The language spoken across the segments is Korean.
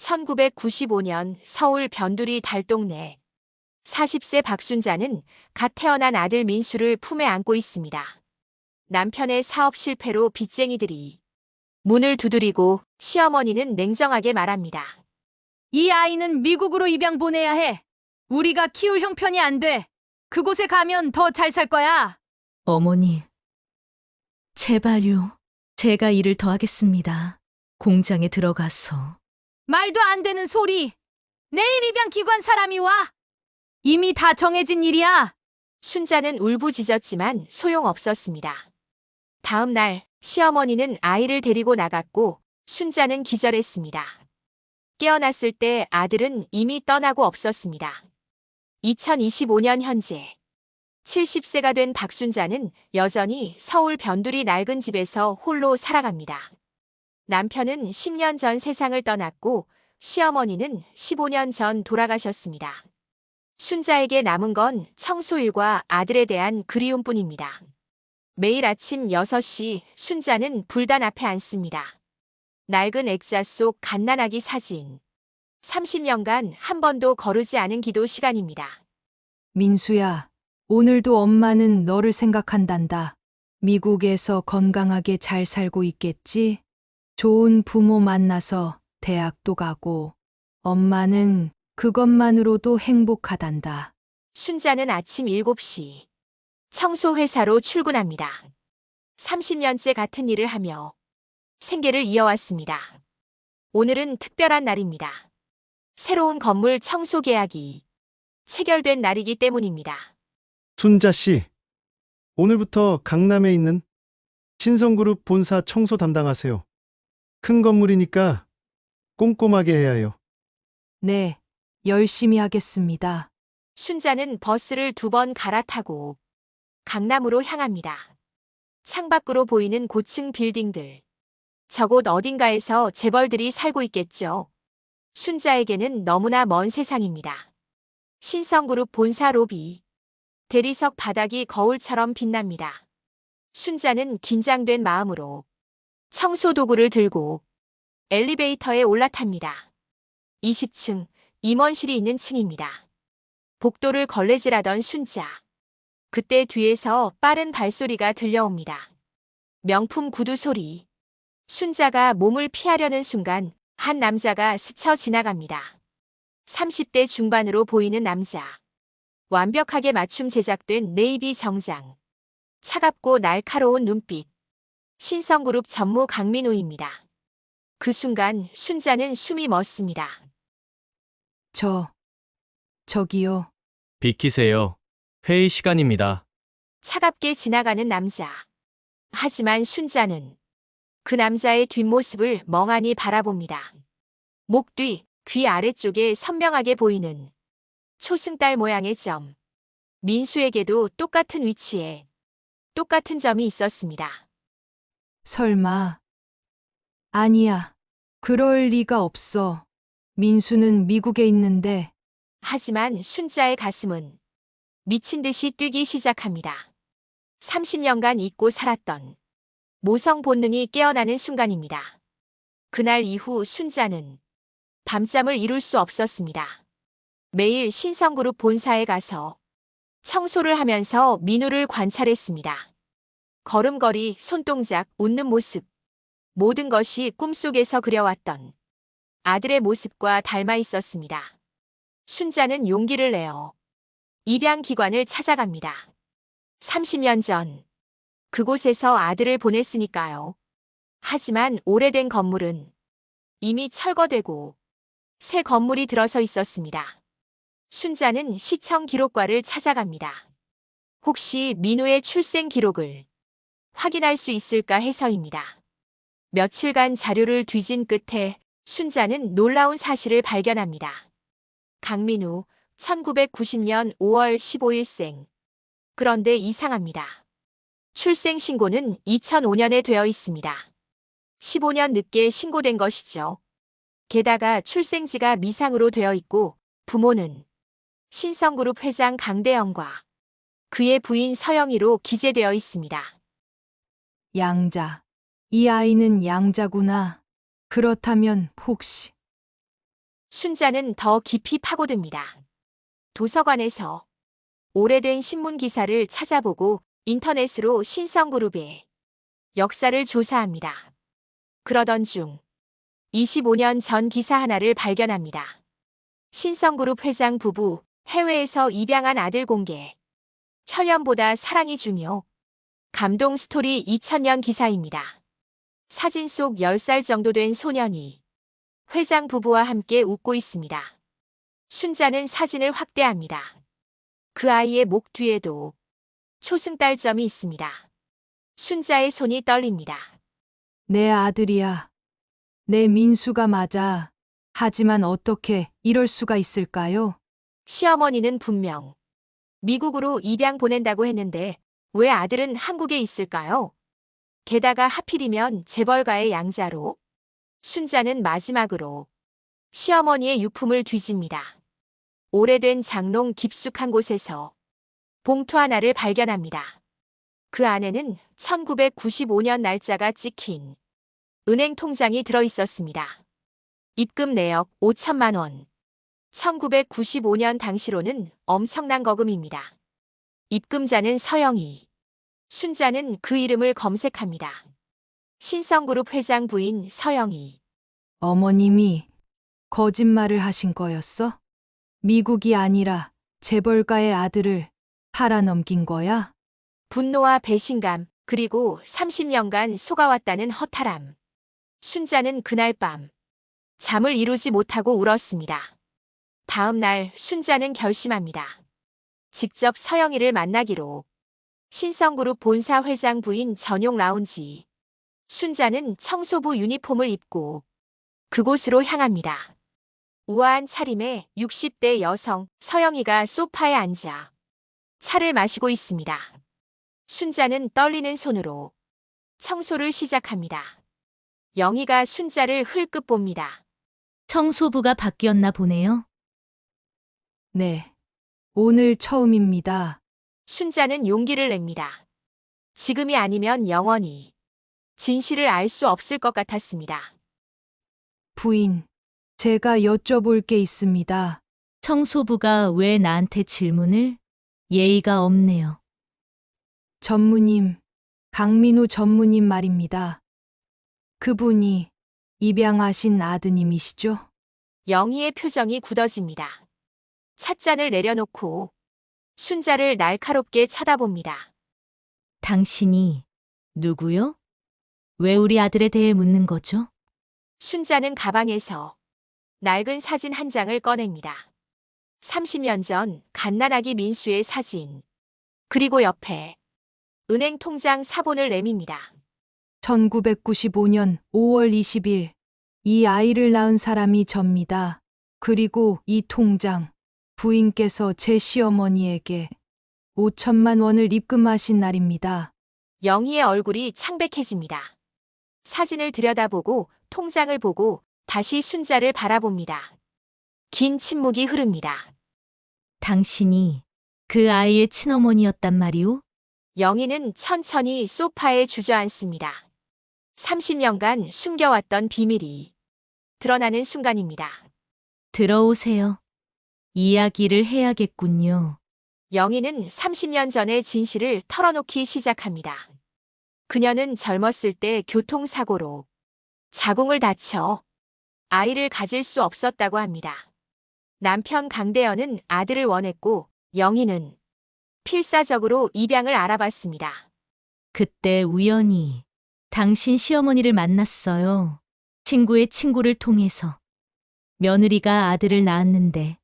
1995년 서울 변두리 달동네 40세 박순자는 갓 태어난 아들 민수를 품에 안고 있습니다. 남편의 사업 실패로 빚쟁이들이 문을 두드리고 시어머니는 냉정하게 말합니다. 이 아이는 미국으로 입양 보내야 해. 우리가 키울 형편이 안 돼. 그곳에 가면 더 잘 살 거야. 어머니, 제발요. 제가 일을 더 하겠습니다. 공장에 들어가서. 말도 안 되는 소리. 내일 입양 기관 사람이 와. 이미 다 정해진 일이야. 순자는 울부짖었지만 소용없었습니다. 다음 날 시어머니는 아이를 데리고 나갔고 순자는 기절했습니다. 깨어났을 때 아들은 이미 떠나고 없었습니다. 2025년 현재 70세가 된 박순자는 여전히 서울 변두리 낡은 집에서 홀로 살아갑니다. 남편은 10년 전 세상을 떠났고 시어머니는 15년 전 돌아가셨습니다. 순자에게 남은 건 청소일과 아들에 대한 그리움뿐입니다. 매일 아침 6시 순자는 불단 앞에 앉습니다. 낡은 액자 속 갓난아기 사진. 30년간 한 번도 거르지 않은 기도 시간입니다. 민수야, 오늘도 엄마는 너를 생각한단다. 미국에서 건강하게 잘 살고 있겠지? 좋은 부모 만나서 대학도 가고, 엄마는 그것만으로도 행복하단다. 순자는 아침 7시 청소회사로 출근합니다. 30년째 같은 일을 하며 생계를 이어왔습니다. 오늘은 특별한 날입니다. 새로운 건물 청소 계약이 체결된 날이기 때문입니다. 순자 씨, 오늘부터 강남에 있는 신성그룹 본사 청소 담당하세요. 큰 건물이니까 꼼꼼하게 해야 해요. 네, 열심히 하겠습니다. 순자는 버스를 두 번 갈아타고 강남으로 향합니다. 창밖으로 보이는 고층 빌딩들. 저곳 어딘가에서 재벌들이 살고 있겠죠. 순자에게는 너무나 먼 세상입니다. 신성그룹 본사 로비. 대리석 바닥이 거울처럼 빛납니다. 순자는 긴장된 마음으로 청소 도구를 들고 엘리베이터에 올라탑니다. 20층 임원실이 있는 층입니다. 복도를 걸레질하던 순자. 그때 뒤에서 빠른 발소리가 들려옵니다. 명품 구두 소리. 순자가 몸을 피하려는 순간 한 남자가 스쳐 지나갑니다. 30대 중반으로 보이는 남자. 완벽하게 맞춤 제작된 네이비 정장. 차갑고 날카로운 눈빛. 신성그룹 전무 강민우입니다. 그 순간 순자는 숨이 멎습니다. 저, 저기요. 비키세요. 회의 시간입니다. 차갑게 지나가는 남자. 하지만 순자는 그 남자의 뒷모습을 멍하니 바라봅니다. 목 뒤, 귀 아래쪽에 선명하게 보이는 초승달 모양의 점. 민수에게도 똑같은 위치에 똑같은 점이 있었습니다. 설마. 아니야. 그럴 리가 없어. 민수는 미국에 있는데, 하지만 순자의 가슴은 미친 듯이 뛰기 시작합니다. 30년간 잊고 살았던 모성 본능이 깨어나는 순간입니다. 그날 이후 순자는 밤잠을 이룰 수 없었습니다. 매일 신성그룹 본사에 가서 청소를 하면서 민우를 관찰했습니다. 걸음걸이, 손동작, 웃는 모습. 모든 것이 꿈속에서 그려왔던 아들의 모습과 닮아 있었습니다. 순자는 용기를 내어 입양 기관을 찾아갑니다. 30년 전 그곳에서 아들을 보냈으니까요. 하지만 오래된 건물은 이미 철거되고 새 건물이 들어서 있었습니다. 순자는 시청 기록과를 찾아갑니다. 혹시 민우의 출생 기록을 확인할 수 있을까 해서입니다. 며칠간 자료를 뒤진 끝에 순자는 놀라운 사실을 발견합니다. 강민우, 1990년 5월 15일생. 그런데 이상합니다. 출생 신고는 2005년에 되어 있습니다. 15년 늦게 신고된 것이죠. 게다가 출생지가 미상으로 되어 있고 부모는 신성그룹 회장 강대영과 그의 부인 서영이로 기재되어 있습니다. 양자. 이 아이는 양자구나. 그렇다면 혹시 순자는 더 깊이 파고듭니다. 도서관에서 오래된 신문 기사를 찾아보고 인터넷으로 신성그룹의 역사를 조사합니다. 그러던 중 25년 전 기사 하나를 발견합니다. 신성그룹 회장 부부 해외에서 입양한 아들 공개. 혈연보다 사랑이 중요. 감동 스토리 2000년 기사입니다. 사진 속 10살 정도 된 소년이 회장 부부와 함께 웃고 있습니다. 순자는 사진을 확대합니다. 그 아이의 목 뒤에도 초승달점이 있습니다. 순자의 손이 떨립니다. 내 아들이야. 내 민수가 맞아. 하지만 어떻게 이럴 수가 있을까요? 시어머니는 분명 미국으로 입양 보낸다고 했는데 왜 아들은 한국에 있을까요? 게다가 하필이면 재벌가의 양자로 순자는 마지막으로 시어머니의 유품을 뒤집니다. 오래된 장롱 깊숙한 곳에서 봉투 하나를 발견합니다. 그 안에는 1995년 날짜가 찍힌 은행 통장이 들어 있었습니다. 입금 내역 5천만 원. 1995년 당시로는 엄청난 거금입니다. 입금자는 서영이. 순자는 그 이름을 검색합니다. 신성그룹 회장 부인 서영이. 어머님이 거짓말을 하신 거였어? 미국이 아니라 재벌가의 아들을 팔아넘긴 거야? 분노와 배신감, 그리고 30년간 속아왔다는 허탈함. 순자는 그날 밤 잠을 이루지 못하고 울었습니다. 다음 날 순자는 결심합니다. 직접 서영이를 만나기로. 신성그룹 본사 회장 부인 전용 라운지. 순자는 청소부 유니폼을 입고 그곳으로 향합니다. 우아한 차림의 60대 여성 서영이가 소파에 앉아 차를 마시고 있습니다. 순자는 떨리는 손으로 청소를 시작합니다. 영희가 순자를 흘끗 봅니다. 청소부가 바뀌었나 보네요. 네. 오늘 처음입니다. 순자는 용기를 냅니다. 지금이 아니면 영원히 진실을 알 수 없을 것 같았습니다. 부인, 제가 여쭤볼 게 있습니다. 청소부가 왜 나한테 질문을? 예의가 없네요. 전무님, 강민우 전무님 말입니다. 그분이 입양하신 아드님이시죠? 영희의 표정이 굳어집니다. 찻잔을 내려놓고 순자를 날카롭게 쳐다봅니다. 당신이 누구요? 왜 우리 아들에 대해 묻는 거죠? 순자는 가방에서 낡은 사진 한 장을 꺼냅니다. 30년 전 갓난아기 민수의 사진. 그리고 옆에 은행 통장 사본을 내밉니다. 1995년 5월 20일 이 아이를 낳은 사람이 접니다. 그리고 이 통장 부인께서 제 시어머니에게 5천만 원을 입금하신 날입니다. 영희의 얼굴이 창백해집니다. 사진을 들여다보고 통장을 보고 다시 순자를 바라봅니다. 긴 침묵이 흐릅니다. 당신이 그 아이의 친어머니였단 말이오? 영희는 천천히 소파에 주저앉습니다. 30년간 숨겨왔던 비밀이 드러나는 순간입니다. 들어오세요. 이야기를 해야겠군요. 영희는 30년 전의 진실을 털어놓기 시작합니다. 그녀는 젊었을 때 교통사고로 자궁을 다쳐 아이를 가질 수 없었다고 합니다. 남편 강대현은 아들을 원했고 영희는 필사적으로 입양을 알아봤습니다. 그때 우연히 당신 시어머니를 만났어요. 친구의 친구를 통해서. 며느리가 아들을 낳았는데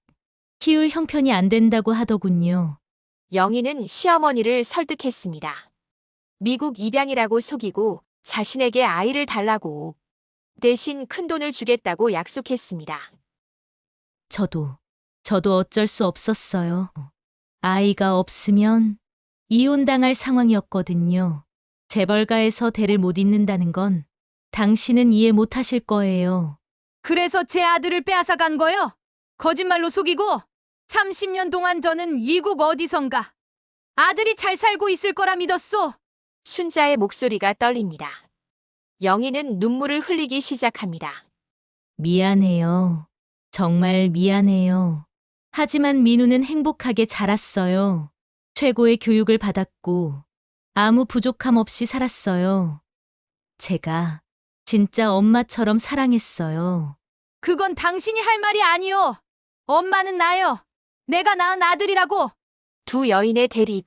키울 형편이 안 된다고 하더군요. 영희는 시어머니를 설득했습니다. 미국 입양이라고 속이고 자신에게 아이를 달라고 대신 큰 돈을 주겠다고 약속했습니다. 저도, 저도 어쩔 수 없었어요. 아이가 없으면 이혼당할 상황이었거든요. 재벌가에서 대를 못 잇는다는 건 당신은 이해 못 하실 거예요. 그래서 제 아들을 빼앗아 간 거요? 거짓말로 속이고 30년 동안 저는 미국 어디선가 아들이 잘 살고 있을 거라 믿었소. 순자의 목소리가 떨립니다. 영희는 눈물을 흘리기 시작합니다. 미안해요. 정말 미안해요. 하지만 민우는 행복하게 자랐어요. 최고의 교육을 받았고, 아무 부족함 없이 살았어요. 제가 진짜 엄마처럼 사랑했어요. 그건 당신이 할 말이 아니오. 엄마는 나요. 내가 낳은 아들이라고. 두 여인의 대립.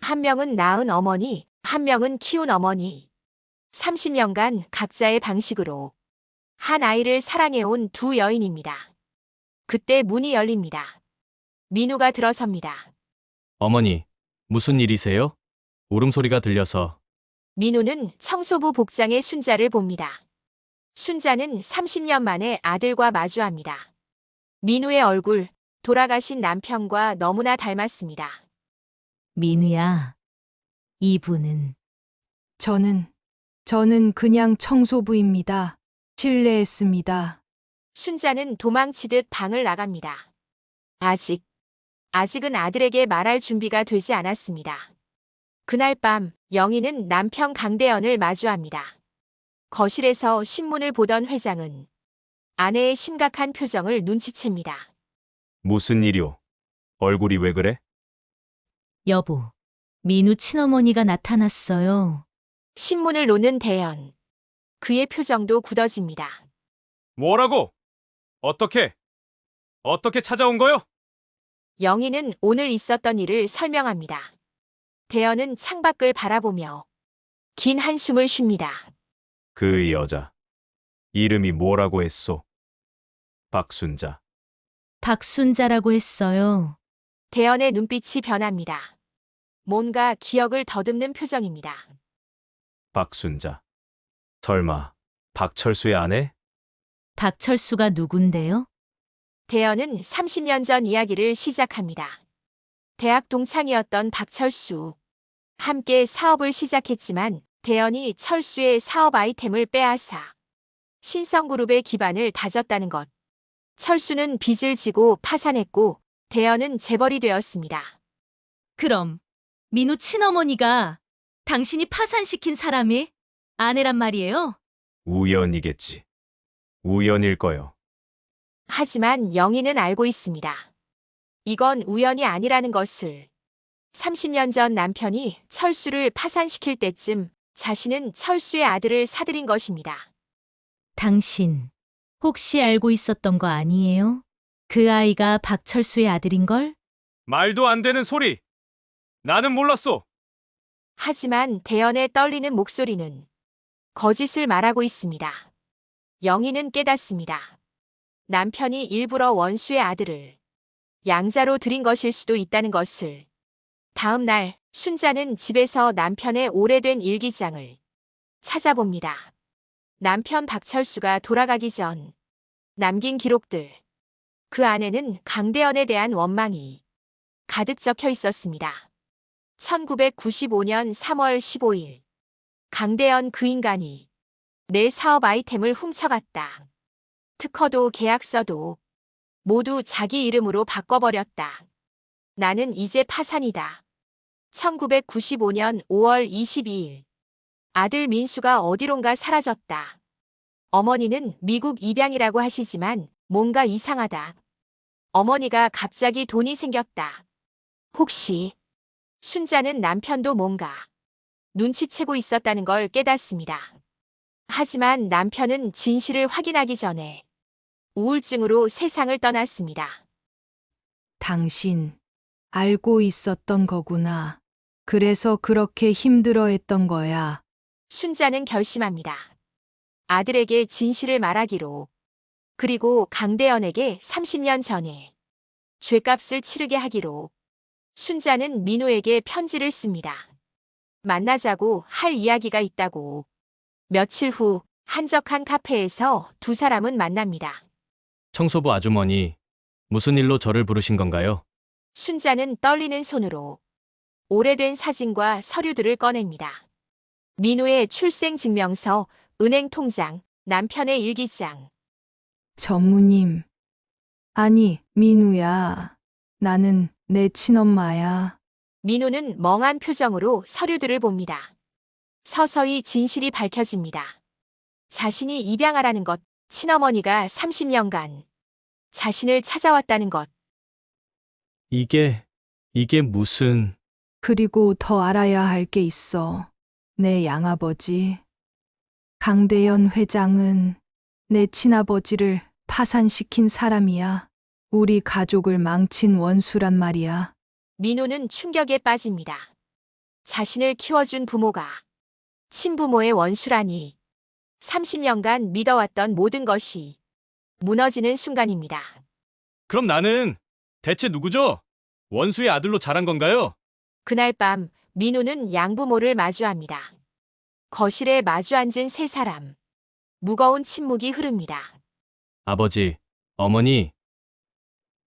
한 명은 낳은 어머니, 한 명은 키운 어머니. 30년간 각자의 방식으로 한 아이를 사랑해온 두 여인입니다. 그때 문이 열립니다. 민우가 들어섭니다. 어머니, 무슨 일이세요? 울음소리가 들려서 민우는 청소부 복장의 순자를 봅니다. 순자는 30년 만에 아들과 마주합니다. 민우의 얼굴, 돌아가신 남편과 너무나 닮았습니다. 민우야, 이분은 저는, 저는 그냥 청소부입니다. 실례했습니다. 순자는 도망치듯 방을 나갑니다. 아직, 아직은 아들에게 말할 준비가 되지 않았습니다. 그날 밤 영희는 남편 강대현을 마주합니다. 거실에서 신문을 보던 회장은 아내의 심각한 표정을 눈치챕니다. 무슨 일이오? 얼굴이 왜 그래? 여보, 민우 친어머니가 나타났어요. 신문을 놓는 대현. 그의 표정도 굳어집니다. 뭐라고? 어떻게? 어떻게 찾아온 거요? 영희는 오늘 있었던 일을 설명합니다. 대현은 창밖을 바라보며 긴 한숨을 쉽니다. 그 여자. 이름이 뭐라고 했소? 박순자. 박순자라고 했어요. 대현의 눈빛이 변합니다. 뭔가 기억을 더듬는 표정입니다. 박순자. 설마 박철수의 아내? 박철수가 누군데요? 대현은 30년 전 이야기를 시작합니다. 대학 동창이었던 박철수. 함께 사업을 시작했지만 대현이 철수의 사업 아이템을 빼앗아 신성그룹의 기반을 다졌다는 것. 철수는 빚을 지고 파산했고 대현은 재벌이 되었습니다. 그럼 민우 친어머니가 당신이 파산시킨 사람이 아내란 말이에요? 우연이겠지. 우연일 거요. 하지만 영희는 알고 있습니다. 이건 우연이 아니라는 것을. 30년 전 남편이 철수를 파산시킬 때쯤 자신은 철수의 아들을 사들인 것입니다. 당신 혹시 알고 있었던 거 아니에요? 그 아이가 박철수의 아들인걸? 말도 안 되는 소리! 나는 몰랐소! 하지만 대연의 떨리는 목소리는 거짓을 말하고 있습니다. 영희는 깨닫습니다. 남편이 일부러 원수의 아들을 양자로 들인 것일 수도 있다는 것을. 다음 날 순자는 집에서 남편의 오래된 일기장을 찾아봅니다. 남편 박철수가 돌아가기 전 남긴 기록들. 그 안에는 강대현에 대한 원망이 가득 적혀 있었습니다. 1995년 3월 15일. 강대현 그 인간이 내 사업 아이템을 훔쳐갔다. 특허도 계약서도 모두 자기 이름으로 바꿔버렸다. 나는 이제 파산이다. 1995년 5월 22일. 아들 민수가 어디론가 사라졌다. 어머니는 미국 입양이라고 하시지만 뭔가 이상하다. 어머니가 갑자기 돈이 생겼다. 혹시 순자는 남편도 뭔가 눈치채고 있었다는 걸 깨닫습니다. 하지만 남편은 진실을 확인하기 전에 우울증으로 세상을 떠났습니다. 당신, 알고 있었던 거구나. 그래서 그렇게 힘들어 했던 거야. 순자는 결심합니다. 아들에게 진실을 말하기로. 그리고 강대현에게 30년 전에 죄값을 치르게 하기로. 순자는 민호에게 편지를 씁니다. 만나자고 할 이야기가 있다고. 며칠 후 한적한 카페에서 두 사람은 만납니다. 청소부 아주머니, 무슨 일로 저를 부르신 건가요? 순자는 떨리는 손으로 오래된 사진과 서류들을 꺼냅니다. 민우의 출생증명서, 은행 통장, 남편의 일기장. 전무님. 아니, 민우야. 나는 내 친엄마야. 민우는 멍한 표정으로 서류들을 봅니다. 서서히 진실이 밝혀집니다. 자신이 입양하라는 것, 친어머니가 30년간 자신을 찾아왔다는 것. 이게, 이게 무슨, 그리고 더 알아야 할 게 있어. 내 양아버지. 강대현 회장은 내 친아버지를 파산시킨 사람이야. 우리 가족을 망친 원수란 말이야. 민호는 충격에 빠집니다. 자신을 키워준 부모가 친부모의 원수라니 30년간 믿어왔던 모든 것이 무너지는 순간입니다. 그럼 나는 대체 누구죠? 원수의 아들로 자란 건가요? 그날 밤 민호는 양부모를 마주합니다. 거실에 마주 앉은 세 사람. 무거운 침묵이 흐릅니다. 아버지, 어머니.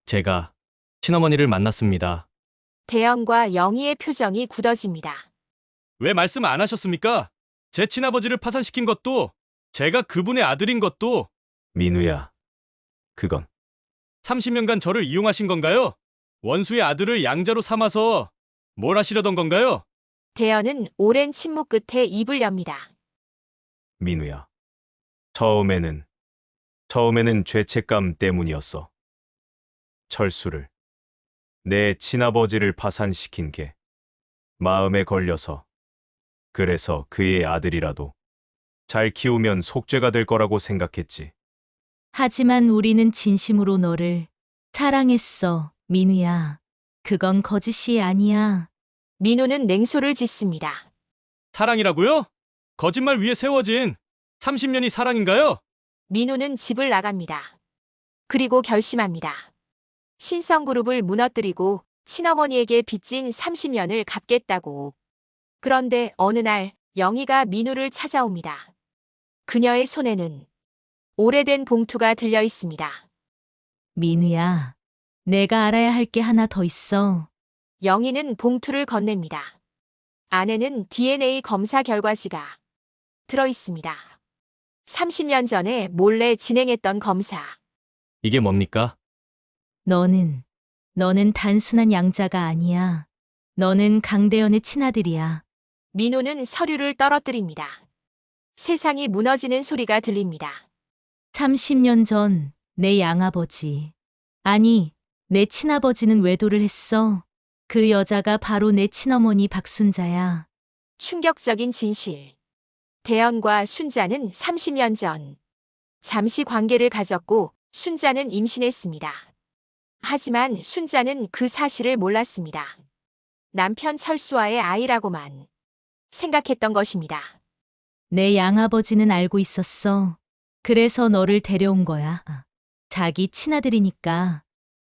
제가 친어머니를 만났습니다. 대영과 영희의 표정이 굳어집니다. 왜 말씀 안 하셨습니까? 제 친아버지를 파산시킨 것도 제가 그분의 아들인 것도 민우야, 그건 30년간 저를 이용하신 건가요? 원수의 아들을 양자로 삼아서 뭘 하시려던 건가요? 대연은 오랜 침묵 끝에 입을 엽니다. 민우야. 처음에는 처음에는 죄책감 때문이었어. 철수를 내 친아버지를 파산시킨 게 마음에 걸려서 그래서 그의 아들이라도 잘 키우면 속죄가 될 거라고 생각했지. 하지만 우리는 진심으로 너를 사랑했어, 민우야. 그건 거짓이 아니야. 민호는 냉소를 짓습니다. 사랑이라고요? 거짓말 위에 세워진 30년이 사랑인가요? 민호는 집을 나갑니다. 그리고 결심합니다. 신성그룹을 무너뜨리고 친어머니에게 빚진 30년을 갚겠다고. 그런데 어느 날 영희가 민호를 찾아옵니다. 그녀의 손에는 오래된 봉투가 들려 있습니다. 민우야. 내가 알아야 할 게 하나 더 있어. 영희는 봉투를 건넵니다. 안에는 DNA 검사 결과지가 들어 있습니다. 30년 전에 몰래 진행했던 검사. 이게 뭡니까? 너는, 너는 단순한 양자가 아니야. 너는 강대현의 친아들이야. 민호는 서류를 떨어뜨립니다. 세상이 무너지는 소리가 들립니다. 30년 전 내 양아버지. 아니, 내 친아버지는 외도를 했어. 그 여자가 바로 내 친어머니 박순자야. 충격적인 진실. 대연과 순자는 30년 전 잠시 관계를 가졌고 순자는 임신했습니다. 하지만 순자는 그 사실을 몰랐습니다. 남편 철수와의 아이라고만 생각했던 것입니다. 내 양아버지는 알고 있었어. 그래서 너를 데려온 거야. 자기 친아들이니까.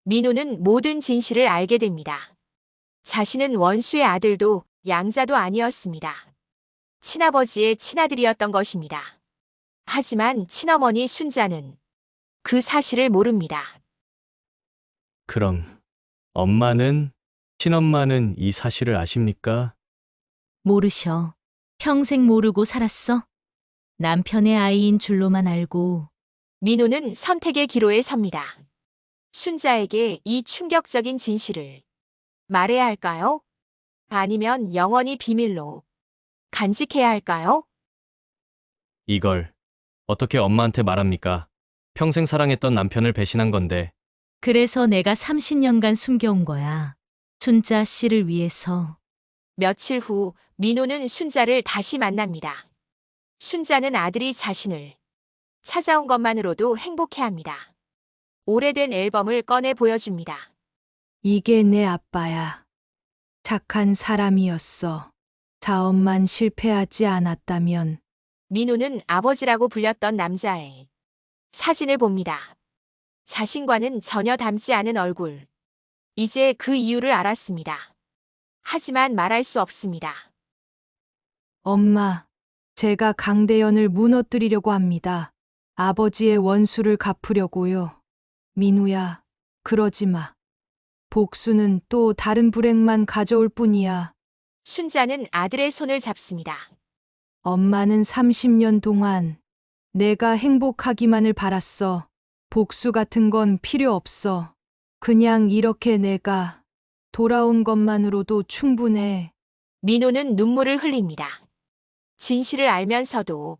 민호는 모든 진실을 알게 됩니다. 자신은 원수의 아들도 양자도 아니었습니다. 친아버지의 친아들이었던 것입니다. 하지만 친어머니 순자는 그 사실을 모릅니다. 그럼, 엄마는, 친엄마는 이 사실을 아십니까? 모르셔. 평생 모르고 살았어. 남편의 아이인 줄로만 알고. 민호는 선택의 기로에 섭니다. 순자에게 이 충격적인 진실을 말해야 할까요? 아니면 영원히 비밀로 간직해야 할까요? 이걸, 어떻게 엄마한테 말합니까? 평생 사랑했던 남편을 배신한 건데, 그래서 내가 30년간 숨겨온 거야. 순자 씨를 위해서. 며칠 후 민호는 순자를 다시 만납니다. 순자는 아들이 자신을 찾아온 것만으로도 행복해합니다. 오래된 앨범을 꺼내 보여줍니다. 이게 내 아빠야. 착한 사람이었어. 자업만 실패하지 않았다면 민호는 아버지라고 불렸던 남자의 사진을 봅니다. 자신과는 전혀 닮지 않은 얼굴. 이제 그 이유를 알았습니다. 하지만 말할 수 없습니다. 엄마, 제가 강대현을 무너뜨리려고 합니다. 아버지의 원수를 갚으려고요. 민우야, 그러지 마. 복수는 또 다른 불행만 가져올 뿐이야. 순자는 아들의 손을 잡습니다. 엄마는 30년 동안 내가 행복하기만을 바랐어. 복수 같은 건 필요 없어. 그냥 이렇게 내가 돌아온 것만으로도 충분해. 민호는 눈물을 흘립니다. 진실을 알면서도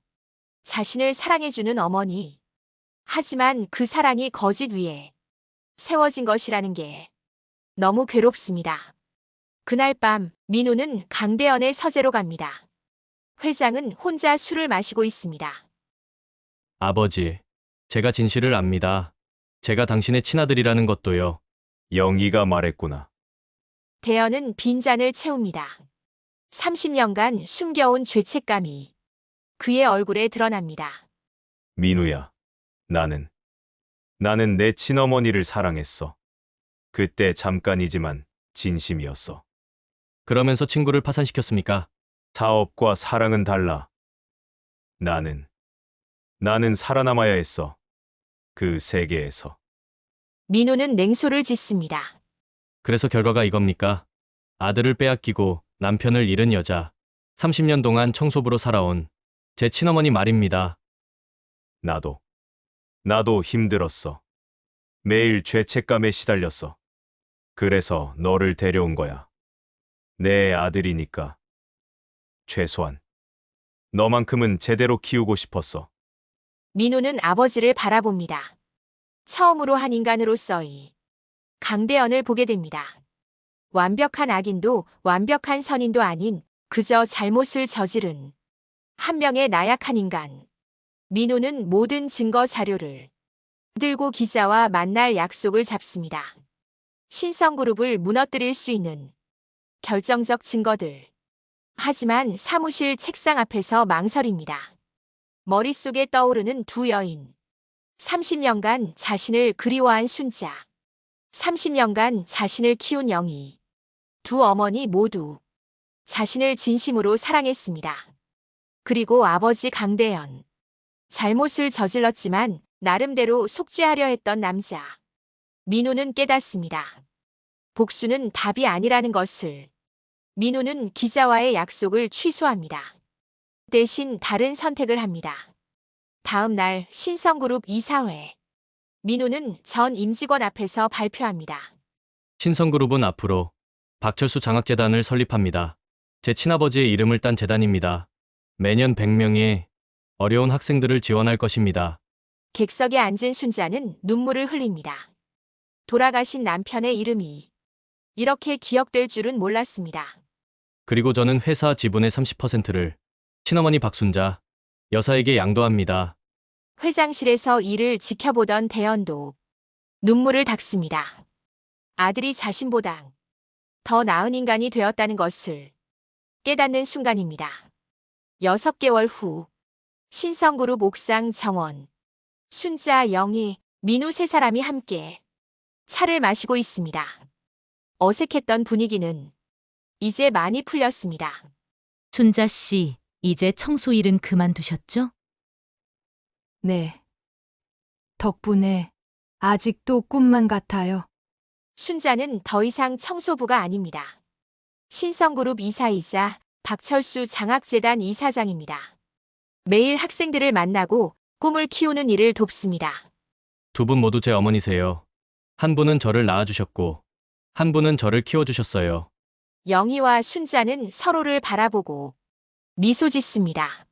자신을 사랑해주는 어머니. 하지만 그 사랑이 거짓 위에 세워진 것이라는 게 너무 괴롭습니다. 그날 밤 민호는 강대현의 서재로 갑니다. 회장은 혼자 술을 마시고 있습니다. 아버지, 제가 진실을 압니다. 제가 당신의 친아들이라는 것도요. 영희가 말했구나. 대현은 빈잔을 채웁니다. 30년간 숨겨온 죄책감이 그의 얼굴에 드러납니다. 민우야, 나는, 나는 내 친어머니를 사랑했어. 그때 잠깐이지만 진심이었어. 그러면서 친구를 파산시켰습니까? 사업과 사랑은 달라. 나는, 나는 살아남아야 했어. 그 세계에서. 민호는 냉소를 짓습니다. 그래서 결과가 이겁니까? 아들을 빼앗기고 남편을 잃은 여자. 30년 동안 청소부로 살아온 제 친어머니 말입니다. 나도, 나도 힘들었어. 매일 죄책감에 시달렸어. 그래서 너를 데려온 거야. 내 아들이니까. 최소한. 너만큼은 제대로 키우고 싶었어. 민호는 아버지를 바라봅니다. 처음으로 한 인간으로서의 강대현을 보게 됩니다. 완벽한 악인도 완벽한 선인도 아닌 그저 잘못을 저지른 한 명의 나약한 인간. 민호는 모든 증거 자료를 들고 기자와 만날 약속을 잡습니다. 신성그룹을 무너뜨릴 수 있는 결정적 증거들. 하지만 사무실 책상 앞에서 망설입니다. 머릿속에 떠오르는 두 여인. 30년간 자신을 그리워한 순자. 30년간 자신을 키운 영희. 두 어머니 모두 자신을 진심으로 사랑했습니다. 그리고 아버지 강대현. 잘못을 저질렀지만 나름대로 속죄하려 했던 남자. 민호는 깨닫습니다. 복수는 답이 아니라는 것을. 민호는 기자와의 약속을 취소합니다. 대신 다른 선택을 합니다. 다음 날 신성그룹 이사회. 민호는 전 임직원 앞에서 발표합니다. 신성그룹은 앞으로 박철수 장학재단을 설립합니다. 제 친아버지의 이름을 딴 재단입니다. 매년 100명의 어려운 학생들을 지원할 것입니다. 객석에 앉은 순자는 눈물을 흘립니다. 돌아가신 남편의 이름이 이렇게 기억될 줄은 몰랐습니다. 그리고 저는 회사 지분의 30%를 친어머니 박순자 여사에게 양도합니다. 회장실에서 이를 지켜보던 대현도 눈물을 닦습니다. 아들이 자신보다 더 나은 인간이 되었다는 것을 깨닫는 순간입니다. 여섯 개월 후 신성그룹 옥상 정원 순자 영희 민우 세 사람이 함께 차를 마시고 있습니다. 어색했던 분위기는 이제 많이 풀렸습니다. 순자 씨, 이제 청소 일은 그만두셨죠? 네. 덕분에 아직도 꿈만 같아요. 순자는 더 이상 청소부가 아닙니다. 신성그룹 이사이자 박철수 장학재단 이사장입니다. 매일 학생들을 만나고 꿈을 키우는 일을 돕습니다. 두 분 모두 제 어머니세요. 한 분은 저를 낳아주셨고, 한 분은 저를 키워주셨어요. 영희와 순자는 서로를 바라보고 미소 짓습니다.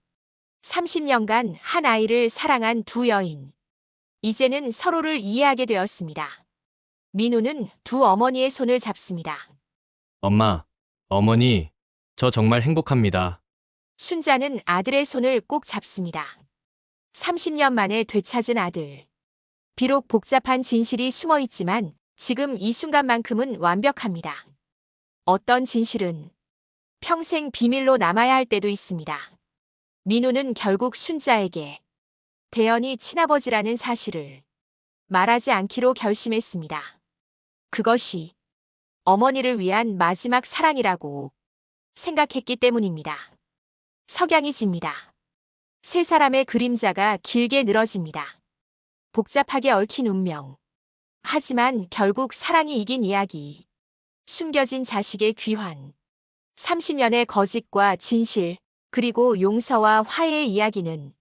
30년간 한 아이를 사랑한 두 여인. 이제는 서로를 이해하게 되었습니다. 민우는 두 어머니의 손을 잡습니다. 엄마, 어머니, 저 정말 행복합니다. 순자는 아들의 손을 꼭 잡습니다. 30년 만에 되찾은 아들. 비록 복잡한 진실이 숨어 있지만 지금 이 순간만큼은 완벽합니다. 어떤 진실은 평생 비밀로 남아야 할 때도 있습니다. 민우는 결국 순자에게 대현이 친아버지라는 사실을 말하지 않기로 결심했습니다. 그것이 어머니를 위한 마지막 사랑이라고 생각했기 때문입니다. 석양이 집니다. 세 사람의 그림자가 길게 늘어집니다. 복잡하게 얽힌 운명. 하지만 결국 사랑이 이긴 이야기. 숨겨진 자식의 귀환. 30년의 거짓과 진실, 그리고 용서와 화해의 이야기는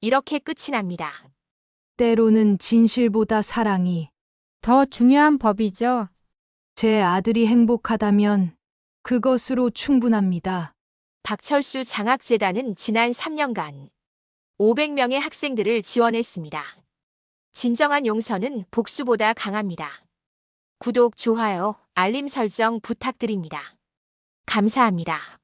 이렇게 끝이 납니다. 때로는 진실보다 사랑이 더 중요한 법이죠. 제 아들이 행복하다면 그것으로 충분합니다. 박철수 장학재단은 지난 3년간 500명의 학생들을 지원했습니다. 진정한 용서는 복수보다 강합니다. 구독, 좋아요, 알림 설정 부탁드립니다. 감사합니다.